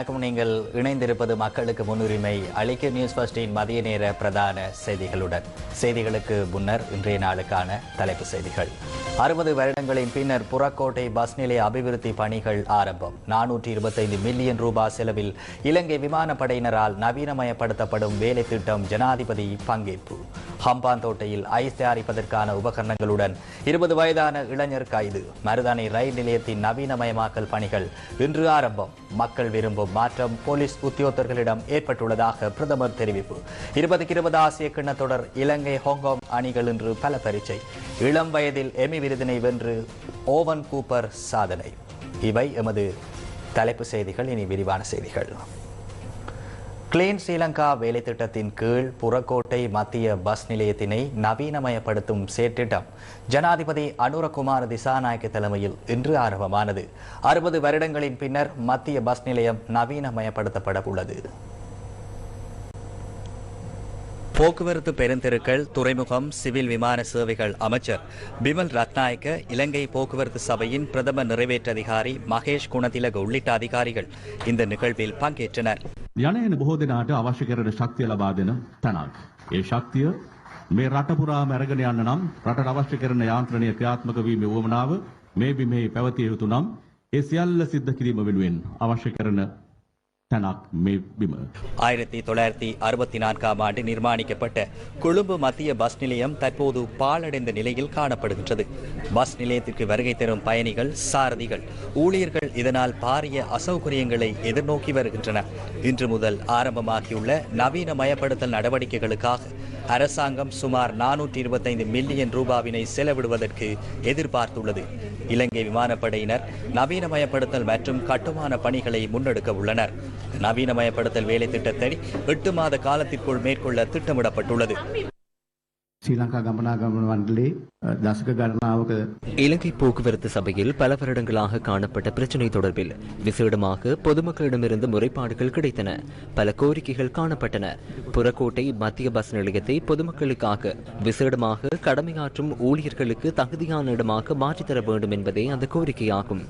வணக்கம். நீங்கள் இணைந்திருப்பது மக்களுக்கு முன்னுரிமை அளிக்க நியூஸ் ஃபர்ஸ்டின் மதிய நேர பிரதான செய்திகளுடன். செய்திகளுக்கு முன்னர் இன்றைய நாளுக்கான தலைப்பு செய்திகள். அறுபது வருடங்களின் பின்னர் புறக்கோட்டை பஸ் நிலைய அபிவிருத்தி பணிகள் ஆரம்பம். நானூற்றி இருபத்தைந்து மில்லியன் ரூபாய் செலவில் இலங்கை விமானப்படையினரால் நவீனமயப்படுத்தப்படும் வேலை திட்டம் ஜனாதிபதி பங்கேற்பு. ஹம்பாந்தோட்டையில் ஐஸ் தயாரிப்பதற்கான உபகரணங்களுடன் இருபது வயதான இளைஞர் கைது. மருதானை ரயில் நிலையத்தின் நவீனமயமாக்கல் பணிகள் இன்று ஆரம்பம். மக்கள் விரும்பும் மாற்றம் போலீஸ் உத்தியோகத்தர்களிடம் ஏற்பட்டுள்ளதாக பிரதமர் தெரிவிப்பு. இருபதுக்கு இருபது ஆசிய கிண்ண தொடர் இலங்கை ஹாங்காங் அணிகள் இன்று பல பரீட்சை. இளம் வயதில் எமி விருதினை வென்று ஓவன் கூப்பர் சாதனை. இவை எமது தலைப்பு செய்திகள். இனி விரிவான செய்திகள். கிளீன் ஸ்ரீலங்கா வேலை திட்டத்தின் கீழ் புறக்கோட்டை மத்திய பஸ் நிலையத்தினை நவீனமயப்படுத்தும் செயற்திட்டம் ஜனாதிபதி அனுரகுமார் திசாநாயக்க தலைமையில் இன்று ஆரம்பமானது. அறுபது வருடங்களின் பின்னர் மத்திய பஸ் நிலையம் நவீனமயப்படுத்தப்பட உள்ளது. போக்குவரத்து பெருந்தெருக்கள் துறைமுகம் சிவில் விமான சேவைகள் அமைச்சர் பிமல் ரத்நாயக்க இலங்கை போக்குவரத்து சபையின் பிரதம நிறைவேற்று அதிகாரி மகேஷ் குணதிலக உள்ளிட்ட அதிகாரிகள் இந்த நிகழ்வில் பங்கேற்றனர். යනයන බොහෝ දෙනාට අවශ්‍ය කරන ශක්තිය ලබා දෙන තැනක්. ඒ ශක්තිය මේ රට පුරාම අරගෙන යන්න නම් රටට අවශ්‍ය කරන යාන්ත්‍රණය ක්‍රියාත්මක වීමේ උවමනාව මේ බිමෙහි පැවතිය යුතු නම් ඒ සියල්ල සිද්ධ කිරීම වෙනුවෙන් අවශ්‍ය කරන තැනක් මේ බිම. ஆயிரத்தி தொள்ளாயிரத்தி அறுபத்தி நான்காம் ஆண்டு நிர்மாணிக்கப்பட்ட கொழும்பு மத்திய பஸ் நிலையம் தற்போது பாழடைந்த நிலையில் காணப்படுகின்றது. பஸ் நிலையத்திற்கு வருகை தரும் பயணிகள் சாரதிகள் ஊழியர்கள் இதனால் பாரிய அசௌகரியங்களை எதிர்நோக்கி வருகின்றனர். இன்று முதல் ஆரம்பமாகியுள்ள நவீனமயப்படுத்தல் நடவடிக்கைகளுக்காக அரசாங்கம் சுமார் நானூற்றி இருபத்தைந்து மில்லியன் ரூபாவினை செலவிடுவதற்கு எதிர்பார்த்துள்ளது. இலங்கை விமானப்படையினர் நவீனமயப்படுத்தல் மற்றும் கட்டுமான பணிகளை முன்னெடுக்க உள்ளனர். நவீனமயப்படுத்தல் வேலை திட்டத்தை எட்டு மாத காலத்திற்குள் மேற்கொள்ள திட்டமிடப்பட்டுள்ளது. ශ්‍රී லங்கா ගමනාගමන මණ්ඩලේ අ, දශක ගණනාවක இலங்கை போக்குவரத்து சபையில் பல வருடங்களாக காணப்பட்ட பிரச்சினை தொடர்பில் விசேடமாக பொதுமக்களிடமிருந்து முறைப்பாடுகள் கிடைத்தன பல கோரிக்கைகள் காணப்பட்டன புறக்கோட்டை மத்திய பஸ் நிலையத்தை பொதுமக்களுக்காக விசேடமாக கடமையாற்றும் ஊழியர்களுக்கு தகுதியான இடமாக மாற்றித்தர வேண்டும் என்பதே அந்த கோரிக்கையாகும்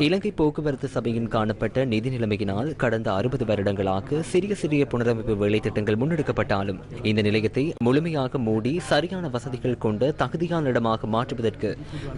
இலங்கை போக்குவரத்து சபையின் காணப்பட்ட நிதி நிலைமையினால் கடந்த அறுபது வருடங்களாக சிறிய சிறிய புனரமைப்பு வேலை திட்டங்கள் முன்னெடுக்கப்பட்டாலும் இந்த நிலையத்தை முழுமையாக மூடி சரியான வசதிகள் கொண்ட தகுதியான இடமாக மாற்றுவதற்கு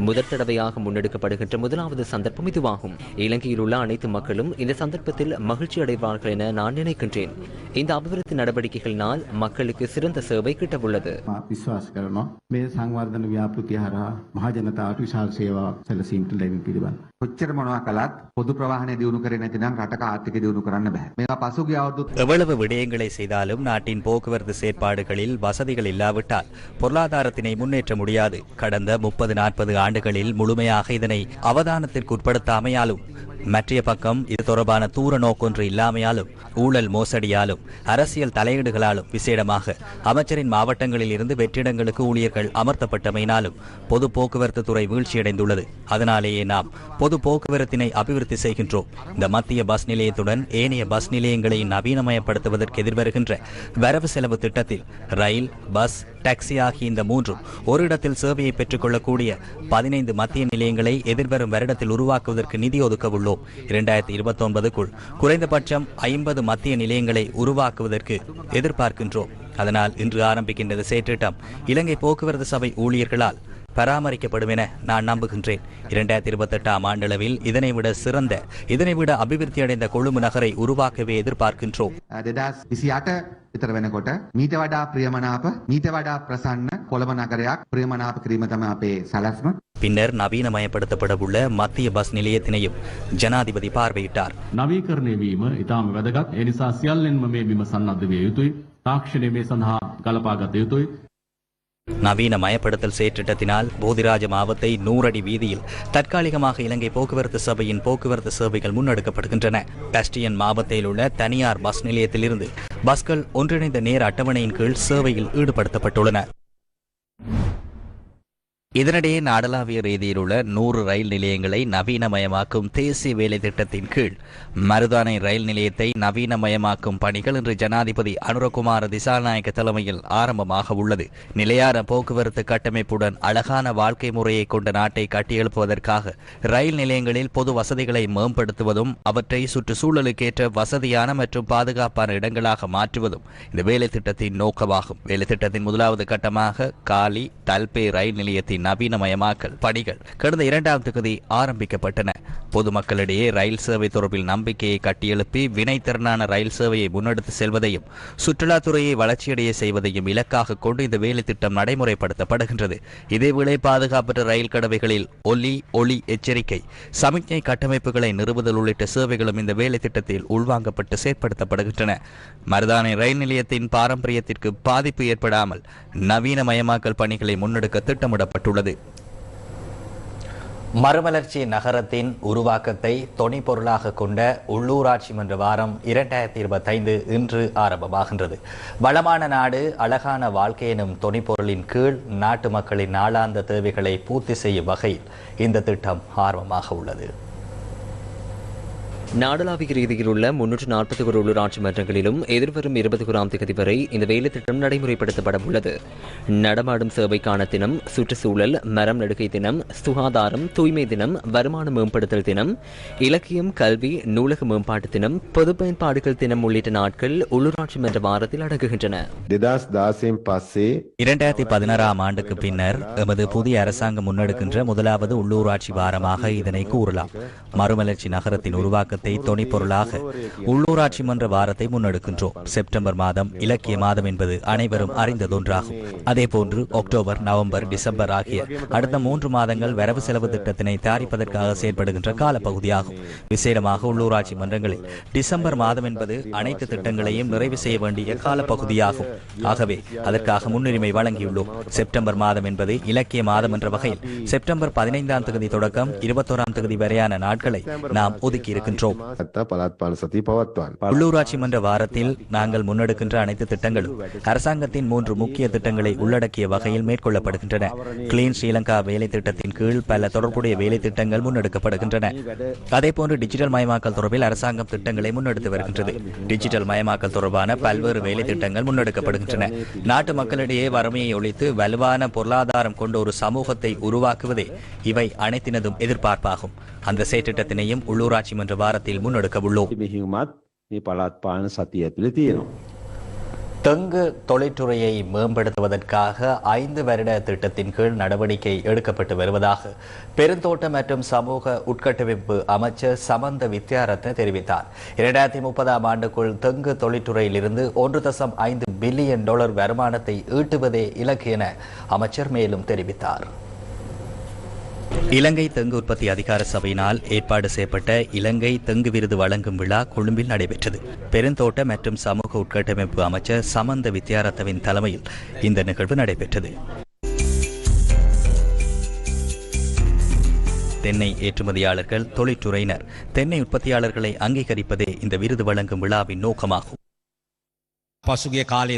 முதற் தடவையாக முன்னெடுக்கப்படுகின்ற முதலாவது சந்தர்ப்பம் இதுவாகும் இலங்கையில் உள்ள அனைத்து மக்களும் இந்த சந்தர்ப்பத்தில் மகிழ்ச்சி அடைவார்கள் என நான் நினைக்கின்றேன் இந்த அபிவிருத்தி நடவடிக்கைகளினால் மக்களுக்கு சிறந்த சேவை கிட்டவுள்ளது මා විශ්වාස කරනවා මේ සංවර්ධන ව්‍යාපෘතිය හරහා මහජනතාවට විශාල සේවාවක් සැලසීමට ලැබීම පිළිබඳ. කොච්චර මොනවා කළත් පොදු ප්‍රවාහනය දියුණු කරේ නැතිනම් රටක ආර්ථික දියුණු කරන්න බෑ. මේවා පසුගිය අවුරුදු எவ்வளவு விடயங்களை செய்தாலும் நாட்டின் போக்குவரத்து செயற்பாடுகளில் வசதிகள் இல்லாவிட்டால் பொருளாதாரத்தினை முன்னேற்ற முடியாது. கடந்த முப்பது நாற்பது ஆண்டுகளில் முழுமையாக இதனை அவதானத்திற்கு உட்படுத்தாமையாலும் மற்றைய பக்கம் இது தொடர்பான தூர நோக்கொன்று இல்லாமையாலும் ஊழல் மோசடியாலும் அரசியல் தலையீடுகளாலும் விசேடமாக அமைச்சரின் மாவட்டங்களில் இருந்து வெற்றிடங்களுக்கு ஊழியர்கள் அமர்த்தப்பட்டமையினாலும் பொது போக்குவரத்து துறை வீழ்ச்சியடைந்துள்ளது. அதனாலேயே நாம் பொது போக்குவரத்தினை அபிவிருத்தி செய்கின்றோம். இந்த மத்திய பஸ் நிலையத்துடன் ஏனைய பஸ் நிலையங்களை நவீனமயப்படுத்துவதற்கு எதிர்வருகின்ற வரவு செலவு திட்டத்தில் ரயில் பஸ் டாக்ஸி ஆகிய இந்த மூன்றும் ஒரு இடத்தில் சேவையை பெற்றுக்கொள்ளக்கூடிய பதினைந்து மத்திய நிலையங்களை எதிர்வரும் வருடத்தில் உருவாக்குவதற்கு நிதி ஒதுக்க உள்ளோம் இரண்டாயிரத்தி இருபத்தி ஒன்பதுக்குள் குறைந்தபட்சம் ஐம்பது மத்திய நிலையங்களை உருவாக்குவதற்கு எதிர்பார்க்கின்றோம். அதனால் இன்று ஆரம்பிக்கின்றது சேற்றிட்டம். இலங்கை போக்குவரத்து சபை ஊழியர்களால் பராமரிக்கப்படும் என நான் நம்புகின்றேன் இரண்டாயிரத்தி இருபத்தெட்டாம் ஆண்டளவில் இதனை விட சிறந்த இதனை விட அபிவிருத்தி அடைந்த கொழும்பு நகரை உருவாக்கவே எதிர்பார்க்கின்றோம் දෙදස් විසි අට විතර වෙනකොට මීට වඩා ප්‍රියමනාප මීට වඩා ප්‍රසන්න කොළඹ නගරයක් ප්‍රියමනාප කිරීම තම අපේ සැලැස්ම பின்னர் நவீனமயப்படுத்தப்பட உள்ள மத்திய பஸ் நிலையத்தினையும் ஜனாதிபதி பார்வையிட்டார் නවීකරණය වීම ඉතාම වැදගත් ඒ නිසා සියල්ලෙන්ම මේ බිම සන්නද්ධ විය යුතුයි. තාක්ෂණය මේ සඳහා ගලපාගත යුතුයි. நவீன மயப்படுத்தல் செயற்றிட்டத்தினால் போதிராஜ மாவத்தை நூறடி வீதியில் தற்காலிகமாக இலங்கை போக்குவரத்து சபையின் போக்குவரத்து சேவைகள் முன்னெடுக்கப்படுகின்றன. கஸ்டியன் மாவட்டத்தில் உள்ள தனியார் பஸ் நிலையத்திலிருந்து பஸ்கள் ஒன்றிணைந்த நேர அட்டவணையின் கீழ் சேவையில் ஈடுபடுத்தப்பட்டுள்ளன. இதனிடையே நாடளாவிய ரீதியில் உள்ள நூறு ரயில் நிலையங்களை நவீனமயமாக்கும் தேசிய வேலை திட்டத்தின் கீழ் மருதானை ரயில் நிலையத்தை நவீனமயமாக்கும் பணிகள் இன்று ஜனாதிபதி அனுரகுமார திசாநாயக்க தலைமையில் ஆரம்பமாக உள்ளது. நிலையான போக்குவரத்து கட்டமைப்புடன் அழகான வாழ்க்கை முறையை கொண்ட நாட்டை கட்டியெழுப்புவதற்காக ரயில் நிலையங்களில் பொது வசதிகளை மேம்படுத்துவதும் அவற்றை சுற்றுச்சூழலுக்கேற்ற வசதியான மற்றும் பாதுகாப்பான இடங்களாக மாற்றுவதும் இந்த வேலை திட்டத்தின் நோக்கமாகும். வேலை திட்டத்தின் முதலாவது கட்டமாக காலி தல்பே ரயில் நிலையத்தின் நவீனமயமாக்கல் பணிகள் கடந்த இரண்டாம் தொகுதி ஆரம்பிக்கப்பட்டன. பொதுமக்களிடையே ரயில் சேவை தொடர்பில் நம்பிக்கையை கட்டியெழுப்பி வினைத்திறனான ரயில் சேவையை முன்னெடுத்து செல்வதையும் சுற்றுலாத்துறையை வளர்ச்சியடைய செய்வதையும் இலக்காக கொண்டு இந்த வேலை திட்டம் நடைமுறைப்படுத்தப்படுகின்றது. இதேவேளை பாதுகாப்பற்ற ரயில் கடவைகளில் ஒலி ஒளி எச்சரிக்கை சமிக்ஞை கட்டமைப்புகளை நிறுவுதல் உள்ளிட்ட சேவைகளும் இந்த வேலை திட்டத்தில் உள்வாங்கப்பட்டு செயற்படுத்தப்படுகின்றன. மருதானை ரயில் நிலையத்தின் பாரம்பரியத்திற்கு பாதிப்பு ஏற்படாமல் நவீனமயமாக்கல் பணிகளை முன்னெடுக்க திட்டமிடப்பட்டுள்ளது. மறுமலர்ச்சி நகரத்தின் உருவாக்கத்தை தொனி பொருளாக கொண்ட உள்ளூராட்சி மன்ற வாரம் இரண்டாயிரத்தி இருபத்தைந்து இன்று ஆரம்பமாகின்றது. வளமான நாடு அழகான வாழ்க்கை எனும் தொனிப்பொருளின் கீழ் நாட்டு மக்களின் நாளாந்த தேவைகளை பூர்த்தி செய்யும் வகையில் இந்த திட்டம் ஆர்வமாக உள்ளது. நாடளாவிய ரீதியில் உள்ள முன்னூற்று நாற்பத்தி ஒரு உள்ளூராட்சி மன்றங்களிலும் எதிர்வரும் இருபது இருபதுகுராம் தேதி வரை இந்த வேலைத்திட்டம் நடைமுறைப்படுத்தப்பட உள்ளது. நடமாடும் சேவைக்கான தினம் சுற்றுச்சூழல் மரம் நடுகை தினம் சுகாதாரம் தூய்மை தினம் வருமான மேம்படுத்தல் தினம் இலக்கியம் கல்வி நூலக மேம்பாட்டு தினம் பொது பயன்பாடுகள் தினம் உள்ளிட்ட நாட்கள் உள்ளூராட்சி மன்ற வாரத்தில் அடங்குகின்றன. இரண்டாயிரத்தி பதினாறாம் ஆண்டுக்கு பின்னர் எமது புதிய அரசாங்கம் முன்னெடுக்கின்ற முதலாவது உள்ளூராட்சி வாரமாக இதனை கூறலாம். மறுமலர்ச்சி நகரத்தின் உருவாக்க உருவாக்கத்தை தொனிப்பொருளாக உள்ளூராட்சி மன்ற வாரத்தை முன்னெடுக்கின்றோம். செப்டம்பர் மாதம் இலக்கிய மாதம் என்பது அனைவரும் அறிந்ததொன்றாகும். அதேபோன்று அக்டோபர் நவம்பர் டிசம்பர் ஆகிய அடுத்த மூன்று மாதங்கள் வரவு செலவு திட்டத்தினை தயாரிப்பதற்காக செயல்படுகின்ற காலப்பகுதியாகும். விசேடமாக உள்ளூராட்சி மன்றங்களில் டிசம்பர் மாதம் என்பது அனைத்து திட்டங்களையும் நிறைவு செய்ய வேண்டிய காலப்பகுதியாகும். ஆகவே அதற்காக முன்னுரிமை வழங்கியுள்ளோம். செப்டம்பர் மாதம் என்பது இலக்கிய மாதம் என்ற வகையில் செப்டம்பர் பதினைந்தாம் தேதி தொடக்கம் இருபத்தோராம் தேதி வரையான நாட்களை நாம் ஒதுக்கி இருக்கின்றோம் உள்ளூராட்சி மன்ற வாரத்தில் நாங்கள் முன்னெடுக்கின்ற அனைத்து திட்டங்களும் அரசாங்கத்தின் மூன்று முக்கிய திட்டங்களை உள்ளடக்கிய வகையில் மேற்கொள்ளப்படுகின்றன. கிளீன் ஸ்ரீலங்கா வேலை திட்டத்தின் கீழ் பல தொடர்புடைய வேலை திட்டங்கள் முன்னெடுக்கப்படுகின்றன. அதேபோன்று டிஜிட்டல் மயமாக்கல் தொடர்பில் அரசாங்கம் திட்டங்களை முன்னெடுத்து வருகின்றது. டிஜிட்டல் மயமாக்கல் தொடர்பான பல்வேறு வேலை திட்டங்கள் முன்னெடுக்கப்படுகின்றன. நாட்டு மக்களிடையே வறுமையை ஒழித்து வலுவான பொருளாதாரம் கொண்ட ஒரு சமூகத்தை உருவாக்குவதே இவை அனைத்தினதும் எதிர்பார்ப்பாகும். அந்த செயற்றிட்டத்தினையும் உள்ளூராட்சி மன்ற வாரத்தில் முன்னெடுக்க உள்ளோம் මෙහිමත් මේ පළත් පාන සතිය ඇතුළ තියෙනවා. தெங்கு தொழிற்றுறையை மேம்படுத்துவதற்காக ஐந்து வருட திட்டத்தின் கீழ் நடவடிக்கை எடுக்கப்பட்டு வருவதாக பெருந்தோட்ட மற்றும் சமூக உட்கட்டமைப்பு அமைச்சர் சமந்த வித்யாரத்ன தெரிவித்தார் இரண்டாயிரத்தி முப்பதாம் ஆண்டுக்குள் தெங்கு தொழிற்றுறையிலிருந்து ஒன்று தசம் ஐந்து பில்லியன் டாலர் வருமானத்தை ஈட்டுவதே இலக்கு என அமைச்சர் மேலும் தெரிவித்தார் இலங்கை தெங்கு உற்பத்தி அதிகார சபையினால் ஏற்பாடு செய்யப்பட்ட இலங்கை தெங்கு விருது வழங்கும் விழா கொழும்பில் நடைபெற்றது. பெருந்தோட்ட மற்றும் சமூக உட்கட்டமைப்பு அமைச்சர் சமந்த வித்யாரத்தவின் தலைமையில் இந்த நிகழ்வு நடைபெற்றது. தென்னை ஏற்றுமதியாளர்கள் தொழில்துறையினர் தென்னை உற்பத்தியாளர்களை அங்கீகரிப்பதே இந்த விருது வழங்கும் விழாவின் நோக்கமாகும். பசுகிய காலே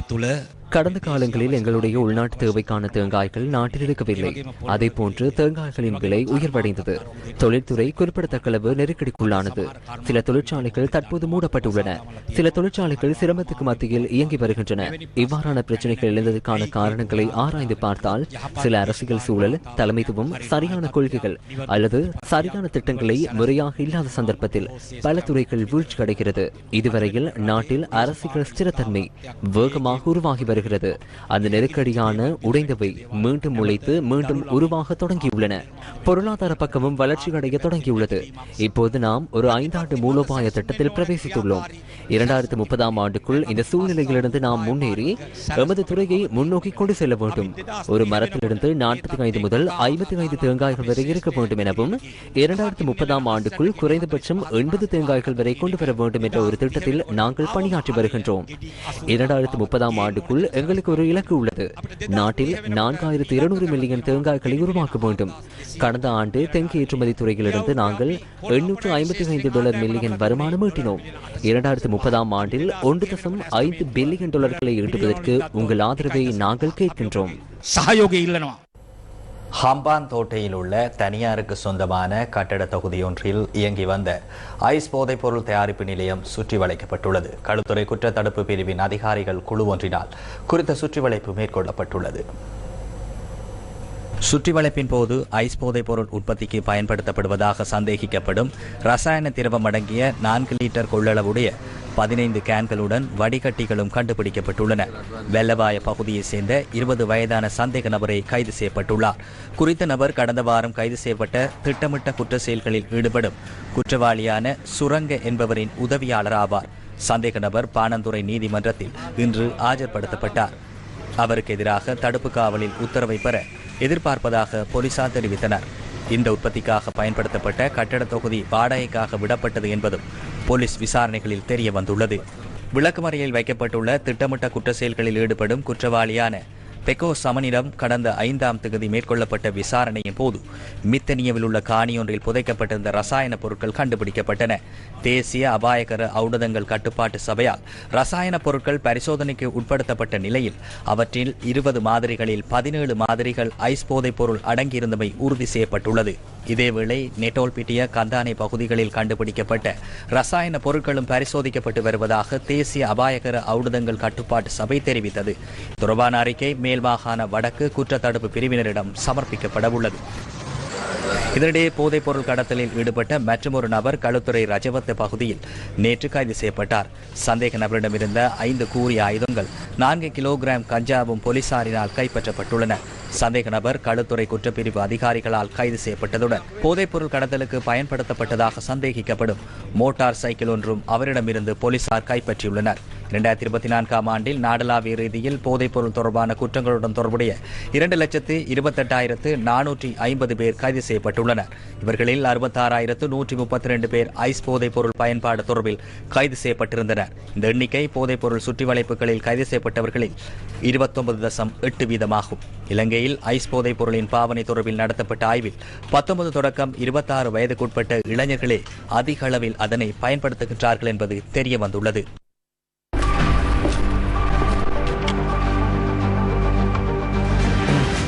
கடந்த காலங்களில் எங்களுடைய உள்நாட்டு தேவைக்கான தேங்காய்கள் நாட்டில் இருக்கவில்லை. அதே போன்று தேங்காய்களின் விலை உயர்வடைந்தது. தொழில்துறை குறிப்பிடத்தக்க அளவு நெருக்கடிக்குள்ளானது. சில தொழிற்சாலைகள் தற்போது மூடப்பட்டுள்ளன. சில தொழிற்சாலைகள் சிரமத்துக்கு மத்தியில் இயங்கி வருகின்றன. இவ்வாறான பிரச்சனைகள் எழுந்ததற்கான காரணங்களை ஆராய்ந்து பார்த்தால் சில அரசியல் சூழல் தலைமைத்துவம் சரியான கொள்கைகள் அல்லது சரியான திட்டங்களை முறையாக இல்லாத சந்தர்ப்பத்தில் பல துறைகள் வீழ்ச்சி அடைகிறது. இதுவரையில் நாட்டில் அரசியல் ஸ்திரத்தன்மை வேகமாக உருவாகி வருகிறது. வருகிறது அந்த நெருக்கடியான உடைந்தவை மீண்டும் உழைத்து மீண்டும் உருவாக தொடங்கியுள்ளன. பொருளாதார பக்கமும் வளர்ச்சி அடைய தொடங்கியுள்ளது. இப்போது நாம் ஒரு ஐந்தாண்டு மூலோபாய திட்டத்தில் பிரவேசித்துள்ளோம். இரண்டாயிரத்து முப்பதாம் ஆண்டுக்குள் இந்த சூழ்நிலையிலிருந்து நாம் முன்னேறி எமது துறையை முன்னோக்கி கொண்டு செல்ல வேண்டும். ஒரு மரத்திலிருந்து நாற்பத்தி ஐந்து முதல் ஐம்பத்தி ஐந்து தேங்காய்கள் வரை இருக்க வேண்டும் எனவும் இரண்டாயிரத்து முப்பதாம் ஆண்டுக்குள் குறைந்தபட்சம் எண்பது தேங்காய்கள் வரை கொண்டு வர வேண்டும் என்ற ஒரு திட்டத்தில் நாங்கள் பணியாற்றி வருகின்றோம். இரண்டாயிரத்து முப்பதாம் ஆண்டுக்குள் போல் எங்களுக்கு ஒரு இலக்கு உள்ளது. நாட்டில் நான்காயிரத்து இருநூறு மில்லியன் தேங்காய்களை உருவாக்க வேண்டும். கடந்த ஆண்டு தெங்கு ஏற்றுமதி துறையிலிருந்து நாங்கள் எண்ணூற்று ஐம்பத்தி ஐந்து டாலர் மில்லியன் வருமானம் ஈட்டினோம். இரண்டாயிரத்து முப்பதாம் ஆண்டில் ஒன்று தசம் ஐந்து பில்லியன் டாலர்களை ஈட்டுவதற்கு உங்கள் ஆதரவை நாங்கள் கேட்கின்றோம். சகயோகி இல்லைனா ஹம்பான் தோட்டையில் உள்ள தனியாருக்கு சொந்தமான கட்டட தொகுதியொன்றில் இயங்கி வந்த ஐஸ் போதைப்பொருள் தயாரிப்பு நிலையம் சுற்றி வளைக்கப்பட்டுள்ளது. களுத்துறை குற்றத்தடுப்பு பிரிவின் அதிகாரிகள் குழு ஒன்றினால் குறித்த சுற்றிவளைப்பு மேற்கொள்ளப்பட்டுள்ளது. சுற்றிவளைப்பின் போது ஐஸ் போதைப்பொருள் உற்பத்திக்கு பயன்படுத்தப்படுவதாக சந்தேகிக்கப்படும் ரசாயன திரவம் அடங்கிய நான்கு லிட்டர் கொள்ளளவுடைய பதினைந்து கேன்களுடன் வடிகட்டிகளும் கண்டுபிடிக்கப்பட்டுள்ளன. வெள்ளவாய பகுதியைச் சேர்ந்த இருபது வயதான சந்தேக நபரை கைது செய்யப்பட்டுள்ளார். குறித்த நபர் கடந்த வாரம் கைது செய்யப்பட்ட திட்டமிட்ட குற்ற செயல்களில் ஈடுபடும் குற்றவாளியான சுரங்க என்பவரின் உதவியாளர் ஆவார். சந்தேக நபர் பாணந்துறை நீதிமன்றத்தில் இன்று ஆஜர்படுத்தப்பட்டார். அவருக்கு எதிராக தடுப்பு காவலில் உத்தரவை பெற எதிர்பார்ப்பதாக போலீசார் தெரிவித்தனர். இந்த உற்பத்திக்காக பயன்படுத்தப்பட்ட கட்டட தொகுதி வாடகைக்காக விடப்பட்டது என்பதும் போலீஸ் விசாரணைகளில் தெரிய வந்துள்ளது விளக்குமறையில் வைக்கப்பட்டுள்ள திட்டமிட்ட குற்ற செயல்களில் ஈடுபடும் குற்றவாளியான பெக்கோ சமனிடம் கடந்த ஐந்தாம் தேதி மேற்கொள்ளப்பட்ட விசாரணையின் போது மித்தனியவில் உள்ள காணியொன்றில் புதைக்கப்பட்டிருந்த ரசாயன பொருட்கள் கண்டுபிடிக்கப்பட்டன. தேசிய அபாயகர ஔடதங்கள் கட்டுப்பாட்டு சபையால் ரசாயன பொருட்கள் பரிசோதனைக்கு உட்படுத்தப்பட்ட நிலையில் அவற்றில் இருபது மாதிரிகளில் பதினேழு மாதிரிகள் ஐஸ் போதைப் பொருள் அடங்கியிருந்தமை உறுதி செய்யப்பட்டுள்ளது. இதேவேளை நெட்டோல்பிட்டிய கந்தானை பகுதிகளில் கண்டுபிடிக்கப்பட்ட ரசாயன பொருட்களும் பரிசோதிக்கப்பட்டு வருவதாக தேசிய அபாயகர ஔடதங்கள் கட்டுப்பாட்டு சபை தெரிவித்தது. தொடர்பான அறிக்கை மே மாகாண வடக்கு குற்றத்தடுப்பு பிரிவினரிடம் சமர்ப்பிக்கப்பட உள்ளது. இதனிடையே போதைப்பொருள் கடத்தலில் ஈடுபட்ட மற்றொரு நபர் களுத்துறை ரஜவத்த பகுதியில் நேற்று கைது செய்யப்பட்டார். சந்தேக நபரிடமிருந்த ஐந்து கூறிய ஆயுதங்கள் நான்கு கிலோகிராம் கஞ்சாவும் போலீசாரினால் கைப்பற்றப்பட்டுள்ளன. சந்தேக நபர் களுத்துறை குற்றப்பிரிவு அதிகாரிகளால் கைது செய்யப்பட்டதுடன் போதைப்பொருள் கடத்தலுக்கு பயன்படுத்தப்பட்டதாக சந்தேகிக்கப்படும் மோட்டார் சைக்கிள் ஒன்றும் அவரிடமிருந்து போலீசார் கைப்பற்றியுள்ளனர். இரண்டாயிரத்தி இருபத்தி நான்காம் ஆண்டில் நாடளாவிய ரீதியில் போதைப்பொருள் தொடர்பான குற்றங்களுடன் தொடர்புடைய இரண்டு லட்சத்து இருபத்தெட்டாயிரத்து நானூற்றி ஐம்பது பேர் கைது செய்யப்பட்டுள்ளனர். இவர்களில் அறுபத்தாறாயிரத்து நூற்றி முப்பத்தி ரெண்டு பேர் ஐஸ் போதைப்பொருள் பயன்பாடு தொடர்பில் கைது செய்யப்பட்டிருந்தனர். இந்த எண்ணிக்கை போதைப்பொருள் சுற்றி வளைப்புகளில் கைது செய்யப்பட்டவர்களில் இருபத்தொன்பது தசம் எட்டு வீதமாகும். இலங்கை இலங்கையில் ஐஸ் போதைப் பொருளின் பாவனை தொடர்பில் நடத்தப்பட்ட ஆய்வில் பத்தொன்பது தொடக்கம் இருபத்தாறு வயதுக்குட்பட்ட இளைஞர்களே அதிக அளவில் அதனை பயன்படுத்துகின்றார்கள் என்பது தெரிய வந்துள்ளது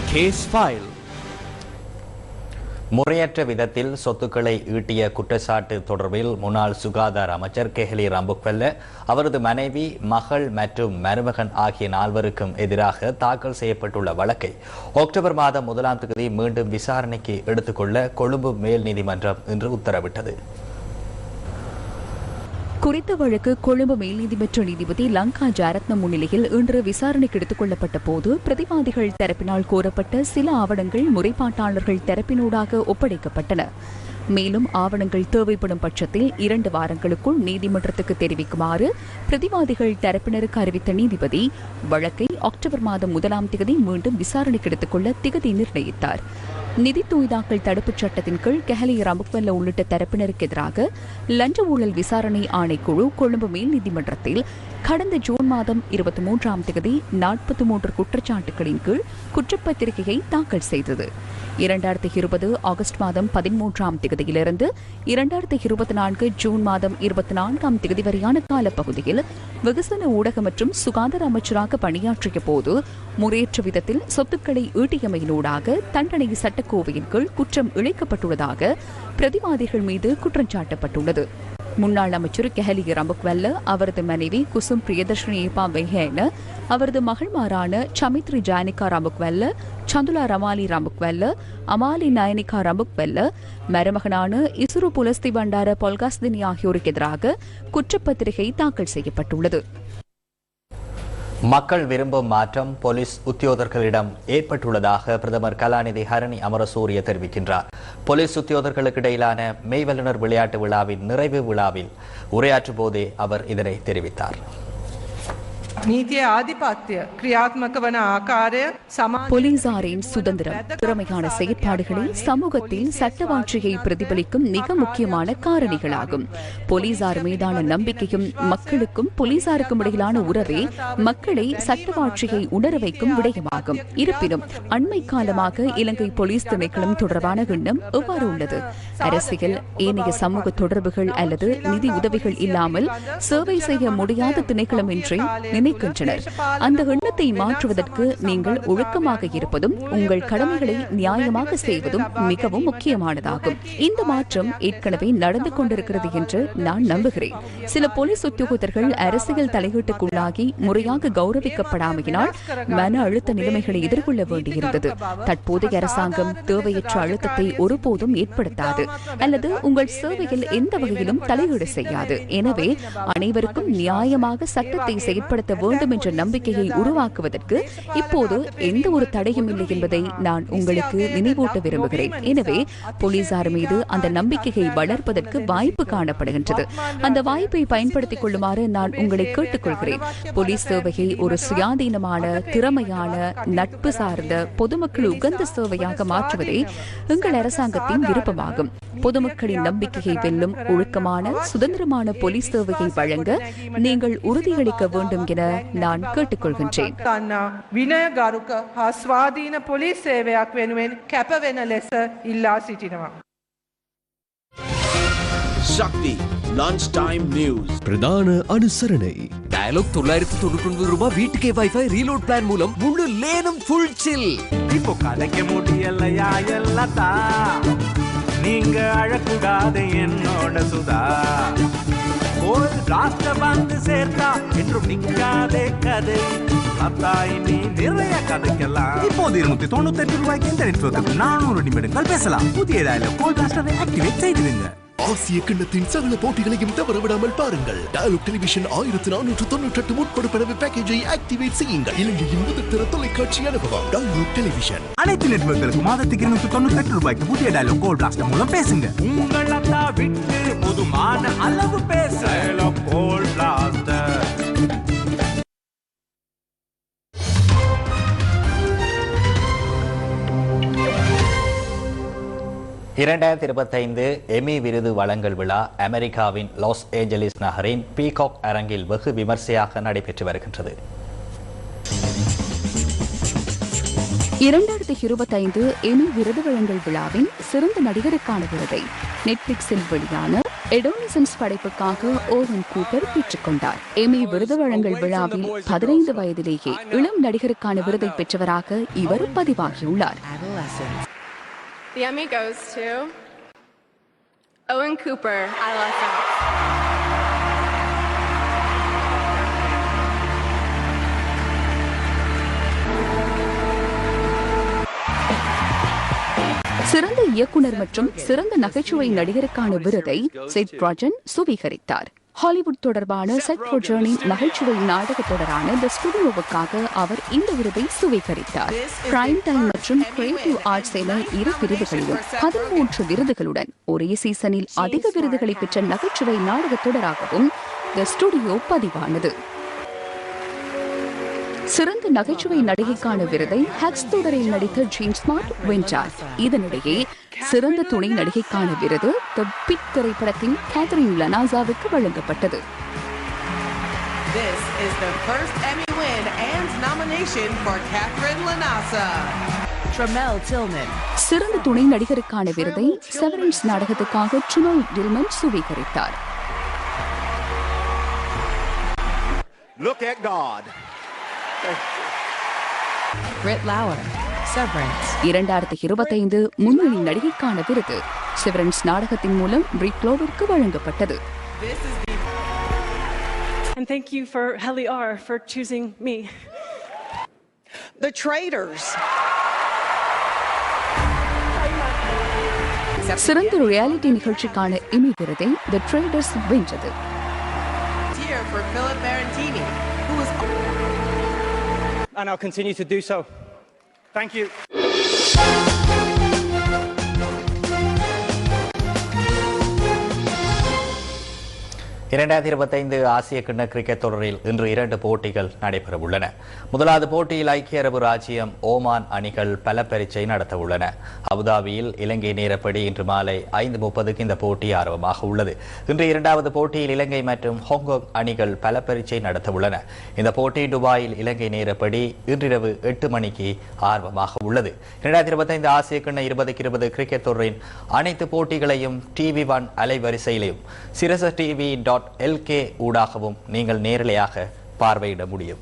Case file. முறையற்ற விதத்தில் சொத்துக்களை ஈட்டிய குற்றச்சாட்டு தொடர்பில் முன்னாள் சுகாதார அமைச்சர் கெஹலி ரம்புக்வெல்ல அவரது மனைவி மகள் மற்றும் மருமகன் ஆகிய நால்வருக்கும் எதிராக தாக்கல் செய்யப்பட்டுள்ள வழக்கை அக்டோபர் மாதம் முதலாம் தேதி மீண்டும் விசாரணைக்கு எடுத்துக்கொள்ள கொழும்பு மேல் நீதிமன்றம் இன்று உத்தரவிட்டது. குறித்த வழக்கு கொழும்பு மேல் நீதிமன்ற நீதிபதி லங்கா ஜாரத்ன முன்னிலையில் இன்று விசாரணைக்கு எடுத்துக் கொள்ளப்பட்ட போது பிரதிவாதிகள் தரப்பினால் கோரப்பட்ட சில ஆவணங்கள் முறைப்பாட்டாளர்கள் தரப்பினூடாக ஒப்படைக்கப்பட்டன. மேலும் ஆவணங்கள் தேவைப்படும் பட்சத்தில் இரண்டு வாரங்களுக்குள் நீதிமன்றத்துக்கு தெரிவிக்குமாறு பிரதிவாதிகள் தரப்பினருக்கு அறிவித்த நீதிபதி வழக்கை அக்டோபர் மாதம் முதலாம் தேதி மீண்டும் விசாரணைக்கு எடுத்துக்கொள்ள திகதி நிர்ணயித்தார். நிதி தூய்தாக்கல் தடுப்புச் சட்டத்தின் கீழ் கெஹலி ரமுக்வெல்ல உள்ளிட்ட தரப்பினருக்கு எதிராக லஞ்ச ஊழல் விசாரணை ஆணைக்குழு கொழும்பு மேல் நீதிமன்றத்தில் கடந்த ஜூன் மாதம் இருபத்தி மூன்றாம் தேதி நாற்பத்தி மூன்று குற்றச்சாட்டுகளின் கீழ் குற்றப்பத்திரிகையை தாக்கல் செய்தது. இரண்டாயிரத்தி இருபது ஆகஸ்ட் மாதம் பதிமூன்றாம் தேதியிலிருந்து இரண்டாயிரத்தி இருபத்தி நான்கு ஜூன் மாதம் இருபத்தி நான்காம் தேதி வரையான காலப்பகுதியில் வெகுசன ஊடக மற்றும் சுகாதார அமைச்சராக பணியாற்றிய போது முறையற்ற விதத்தில் சொத்துக்களை ஈட்டியமையினூடாக தண்டனை சட்டக்கோவையின் கீழ் குற்றம் இழைக்கப்பட்டுள்ளதாக பிரதிவாதிகள் மீது குற்றம் சாட்டப்பட்டுள்ளது முன்னாள் அமைச்சர் கெஹலி ரம்புக்வெல்ல அவரது மனைவி குசும் பிரியதர்ஷினி ஏபா வெஹேன அவரது மகள்மாரான சமித்ரி ஜானிகா ரம்புக்வெல்ல சந்துலா ரமாலி ரம்புக்வெல்ல அமாலி நயனிகா ரம்புக்வெல்ல மருமகனான இசுரு புலஸ்தி பண்டார பொல்காஸ்தினி ஆகியோருக்கு எதிராக குற்றப்பத்திரிகை தாக்கல் செய்யப்பட்டுள்ளது. மக்கள் விரும்பும் மாற்றம் போலீஸ் உத்தியோகர்களிடம் ஏற்பட்டுள்ளதாக பிரதமர் கலாநிதி ஹரணி அமரசூரிய தெரிவிக்கின்றார். போலீஸ் உத்தியோகர்களுக்கு இடையிலான மெய்வல்லுநர் விளையாட்டு விழாவின் நிறைவு விழாவில் உரையாற்றும் போதே அவர் இதனை தெரிவித்தார். போலீசாரின் சுதந்திரம் திறமையான செயற்பாடுகளே சமூகத்தில் சட்டவாட்சியை பிரதிபலிக்கும் மிக முக்கியமான காரணிகளாகும். போலீசார் மீதான நம்பிக்கையும் மக்களுக்கும் போலீசாருக்கும் இடையிலான உறவே மக்களை சட்டவாட்சியை உணர வைக்கும் விடயமாகும். இருப்பினும் அண்மை காலமாக இலங்கை போலீஸ் திணைக்களம் தொடர்பான எண்ணம் எவ்வாறு உள்ளது? அரசியல் ஏனைய சமூக தொடர்புகள் அல்லது நிதி உதவிகள் இல்லாமல் சேவை செய்ய முடியாத திணைக்களம் என்றே நினைக்கின்றனர். அந்த எண்ணத்தை மாற்றுவதற்கு நீங்கள் ஒழுக்கமாக இருப்பதும் உங்கள் கடமைகளை நியாயமாக செய்வதும் மிகவும் முக்கியமானதாகும். இந்த மாற்றம் ஏற்கனவே நடந்து கொண்டிருக்கிறது என்று நான் நம்புகிறேன். சில போலீஸ் உத்தியோகத்தர்கள் அரசியல் தலையீட்டுக்குள்ளாகி முறையாக கௌரவிக்கப்படாமையினால் மன அழுத்த நிலைமைகளை எதிர்கொள்ள வேண்டியிருந்தது. தற்போதைய அரசாங்கம் தேவையற்ற அழுத்தத்தை ஒருபோதும் ஏற்படுத்தாது அல்லது உங்கள் சேவையில் எந்த வகையிலும் தலையீடு செய்யாது. எனவே அனைவருக்கும் நியாயமாக சட்டத்தை செயற்படுத்த வேண்டும் என்ற நம்பிக்கையை உருவாக்குவதற்கு இப்போது எந்த ஒரு தடையும் இல்லை என்பதை நான் உங்களுக்கு நினைவூட்ட விரும்புகிறேன். எனவே போலீசார் மீது அந்த நம்பிக்கையை வளர்ப்பதற்கு வாய்ப்பு காணப்படுகின்றது. அந்த வாய்ப்பை பயன்படுத்திக் கொள்ளுமாறு நான் உங்களை கேட்டுக்கொள்கிறேன். போலீஸ் சேவையை ஒரு சுயாதீனமான திறமையான நட்பு சார்ந்த பொதுமக்கள் உகந்த சேவையாக மாற்றுவதே எங்கள் அரசாங்கத்தின் விருப்பமாகும். பொதுமக்களின் நம்பிக்கையை வெல்லும் ஒழுக்கமான சுதந்திரமான போலீஸ் சேவையை வழங்க நீங்கள் உறுதியளிக்க வேண்டும் என என நான் கேட்டுக்கொள்கின்றேன். ஆஸ்வாதீன போலீஸ் சேவையாக் வேணுவேன் கெப்பவென லெச இல்லா சிட்டினவா. சக்தி லஞ்ச் டைம் நியூஸ் பிரதான அனுசரணை. டயலாக் தொள்ளாயிரத்தி தொண்ணூற்றி ஒன்பது ரூபாய் வீட்டுக்கே வைஃபை ரீலோட் பிளான் மூலம் முழு லேனும் ஃபுல் சில் இப்போ கதைக்க முடியலையா எல்லாத்தா? நீங்க அழக்கூடாது என்னோட சுதா. ஒரு ராஷ்டிர வந்து சேர்த்தா என்றும் நிக்காதே கதை. அத்தாய் நீ நிறைய கதைக்கலாம். இப்போது இருநூத்தி தொண்ணூத்தி எட்டு ரூபாய்க்கு இந்த நெட்வொர்க்கு நானூறு நிமிடங்கள் பேசலாம். புதியதாக டயலாக் கோல் ராஷ்டிரவை ஆக்டிவேட் செய்திருங்க ஆசிய கிண்ணத்தின் சகல போட்டிகளையும் தவற விடாமல் பாருங்கள். டயலாக் டெலிவிஷன் ஆயிரத்தி நானூற்று தொண்ணூற்றி எட்டு முற்படுப்படவு பேக்கேஜை ஆக்டிவேட் செய்யுங்கள். இலங்கையின் முதற்தர தொலைக்காட்சி அனுபவம். டயலாக் டெலிவிஷன் அனைத்து நெட்வொர்க்குகளுக்கு மாதத்துக்கு இருநூத்தி தொண்ணூத்தி எட்டு ரூபாய்க்கு புதிய டயலாக் கோல் ராஷ்டிரம் மூலம் பேசுங்க. உங்கள் விட்டு போதுமான அளவு பேச. கோல் இரண்டாயிரத்தி இருபத்தைந்து எமி விருது வழங்கல் விழா அமெரிக்காவின் லாஸ் ஏஞ்சலிஸ் நகரின் பீகாக் அரங்கில் வெகு விமர்சையாக நடைபெற்று வருகின்றது. இரண்டாயிரத்தி இருபத்தைந்து எமி விருது வழங்கல் விழாவின் சிறந்த நடிகருக்கான விருதை நெட்ஃபிளிக்ஸில் வெளியான எடோனிசன்ஸ் படைப்புக்காக ஓவன் கூப்பர் பெற்றுக்கொண்டார். எமி விருது வழங்கல் விழாவில் பதினைந்து வயதிலேயே இளம் நடிகருக்கான விருதை பெற்றவராக இவர் பதிவாகியுள்ளார். The Emmy goes to Owen Cooper, I Left Out. சிறந்த இயக்குனர் மற்றும் சிறந்த நகைச்சுவை நடிகருக்கான விருதை செட் ராஜன் சுவீகரித்தார் ஹாலிவுட் தொடர்பான செட் ரோஜனின் நகைச்சுவை நாடக தொடரான த ஸ்டுடியோவுக்காக அவர் இந்த விருதை சுவீகரித்தார். பிரைம் டைம் மற்றும் கிரியேட்டிவ் ஆர்ட்ஸ் என இரு பிரிவுகளிலும் பதிமூன்று விருதுகளுடன் ஒரே சீசனில் அதிக விருதுகளை பெற்ற நகைச்சுவை நாடக தொடராகவும் த ஸ்டுடியோ பதிவானது. சிறந்த நகைச்சுவை நடிகைக்கான விருதை ஹக்ஸ் தொடரில் நடித்த ஜேம்ஸ் ஸ்மார்ட் வென்றார் இதனிடையே சிறந்த துணை நடிகைக்கான விருது த பிட் திரைப்படத்தின் கேத்தரின் லனாசாவுக்கு வழங்கப்பட்டது This is the first Emmy win and nomination for Catherine Lanasa. Tramel Tillman. சிறந்த துணை நடிகருக்கான விருதை செவரன்ஸ் நாடகத்துக்காக ட்ரிமல் டில்மன் சுவீகரித்தார் Look at God. Severance. இரண்டாயிரத்தி இருபத்தைந்து முன்னணி நடிகைக்கான விருது செவரன்ஸ் நாடகத்தின் மூலம் பிரிக்லோவிற்கு வழங்கப்பட்டது And thank you for Heli R for choosing me. The Traitors. சிறந்த ரியாலிட்டி நிகழ்ச்சிக்கான எமி விருதை த ட்ரேடர்ஸ் வென்றது And I'll continue to do so. Thank you. இரண்டாயிரத்தி இருபத்தைந்து ஆசிய கிண்ண கிரிக்கெட் தொடரில் இன்று இரண்டு போட்டிகள் நடைபெறவுள்ளன. முதலாவது போட்டியில் ஐக்கிய அரபு ராஜ்யம் ஓமான் அணிகள் பல பரீட்சை நடத்த உள்ளன அபுதாபியில் இலங்கை நேரப்படி இன்று மாலை ஐந்து முப்பதுக்கு இந்த போட்டி ஆரம்பமாக உள்ளது. இன்று இரண்டாவது போட்டியில் இலங்கை மற்றும் ஹாங்காங் அணிகள் பல பரீட்சை நடத்த உள்ளன இந்த போட்டி துபாயில் இலங்கை நேரப்படி இன்றிரவு எட்டு மணிக்கு ஆர்வமாக உள்ளது. இரண்டாயிரத்தி இருபத்தைந்து ஆசிய கிண்ண இருபதுக்கு இருபது கிரிக்கெட் தொடரின் அனைத்து போட்டிகளையும் டிவி ஒன் அலைவரிசையிலையும் சிரச டிவி டாட் எல்கே ஊடாகவும் நீங்கள் நேரலையாக பார்வையிட முடியும்.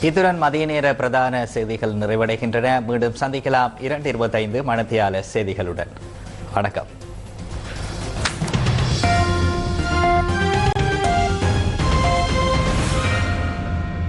இத்துடன் மதிய நேர பிரதான செய்திகள் நிறைவடைகின்றன. மீண்டும் சந்திக்கலாம் இரண்டு இருபத்தைந்து மனத்தியால செய்திகளுடன். வணக்கம்.